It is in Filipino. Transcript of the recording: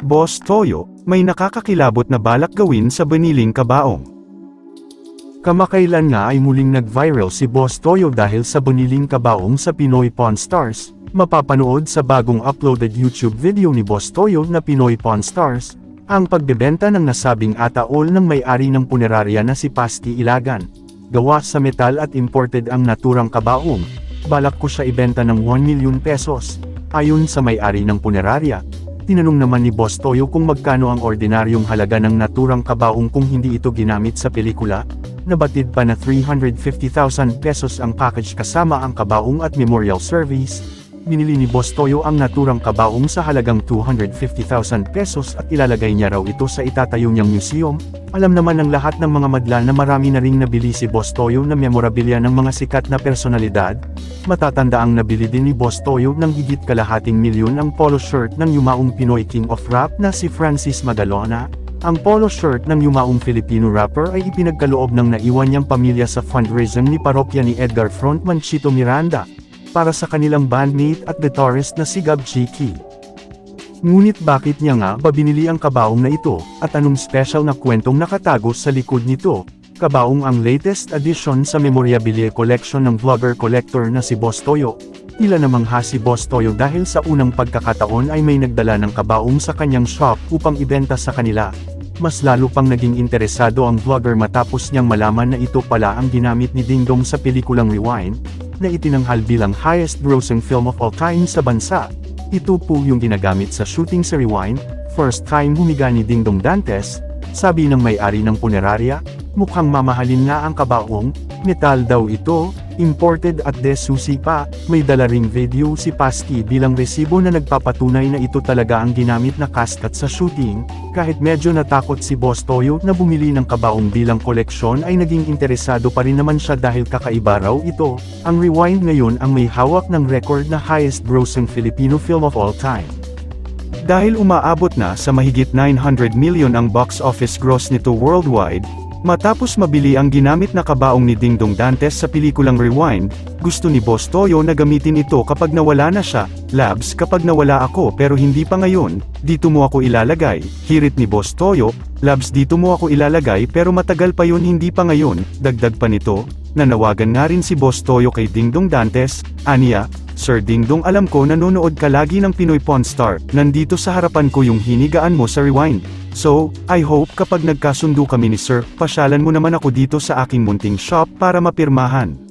Boss Toyo, may nakakakilabot na balak gawin sa baniling kabaong. Kamakailan nga ay muling nag-viral si Boss Toyo dahil sa buniling kabaong sa Pinoy Pawn Stars. Mapapanood sa bagong uploaded YouTube video ni Boss Toyo na Pinoy Pawn Stars, ang pagbebenta ng nasabing ataol ng may-ari ng punerarya na si Pasti Ilagan. Gawa sa metal at imported ang naturang kabaong. Balak ko siya ibenta ng 1 milyon pesos. Ayon sa may-ari ng punerarya, Tinanong naman ni Boss Toyo kung magkano ang ordinaryong halaga ng naturang kabaong kung hindi ito ginamit sa pelikula. Nabatid pa na 350,000 pesos ang package kasama ang kabaong at memorial service. Binili ni Boss Toyo ang naturang kabaong sa halagang 250,000 pesos at ilalagay niya raw ito sa itatayo niyang museum. Alam naman ng lahat ng mga madla na marami na ring nabili si Boss Toyo na memorabilia ng mga sikat na personalidad. Matatanda ang nabili din ni Boss Toyo ng higit kalahating milyon ang polo shirt ng yumaong Pinoy King of Rap na si Francis Magalona. Ang polo shirt ng yumaong Filipino rapper ay ipinagkaloob ng naiwan niyang pamilya sa fundraising ni parokya ni Edgar Frontman Chito Miranda, para sa kanilang bandmate at guitarist na si Gab Chiki. Ngunit bakit niya nga ba binili ang kabaong na ito, at anong special na kwentong nakatago sa likod nito? Kabaong ang latest addition sa memorabilia collection ng vlogger collector na si Boss Toyo. Tila namang ha si Boss Toyo dahil sa unang pagkakataon ay may nagdala ng kabaong sa kanyang shop upang ibenta sa kanila. Mas lalo pang naging interesado ang vlogger matapos niyang malaman na ito pala ang ginamit ni Ding Dong sa pelikulang Rewind, na itinanghal bilang highest grossing film of all time sa bansa. Ito po yung ginagamit sa shooting sa Rewind, first time humiga ni Ding Dong Dantes, sabi ng may-ari ng punerarya, mukhang mamahalin nga ang kabaong, metal daw ito, imported at desusi pa, may dala ring video si Pasti bilang resibo na nagpapatunay na ito talaga ang ginamit na casket sa shooting, kahit medyo natakot si Boss Toyo na bumili ng kabaong bilang koleksyon ay naging interesado pa rin naman siya dahil kakaiba raw ito, ang Rewind ngayon ang may hawak ng record na highest grossing Filipino film of all time. Dahil umaabot na sa mahigit 900 million ang box office gross nito worldwide, matapos mabili ang ginamit na kabaong ni Dingdong Dantes sa pelikulang Rewind, gusto ni Boss Toyo na gamitin ito kapag nawala na siya, Labs kapag nawala ako pero hindi pa ngayon, dito mo ako ilalagay, hirit ni Boss Toyo, Labs dito mo ako ilalagay pero matagal pa yun hindi pa ngayon, dagdag pa nito, nanawagan nga rin si Boss Toyo kay Dingdong Dantes, Ania, Sir Dingdong alam ko nanonood ka lagi ng Pinoy Pawn Star, nandito sa harapan ko yung hinigaan mo sa rewind. So, I hope kapag nagkasundo kami ni Sir, pasyalan mo naman ako dito sa aking munting shop para mapirmahan.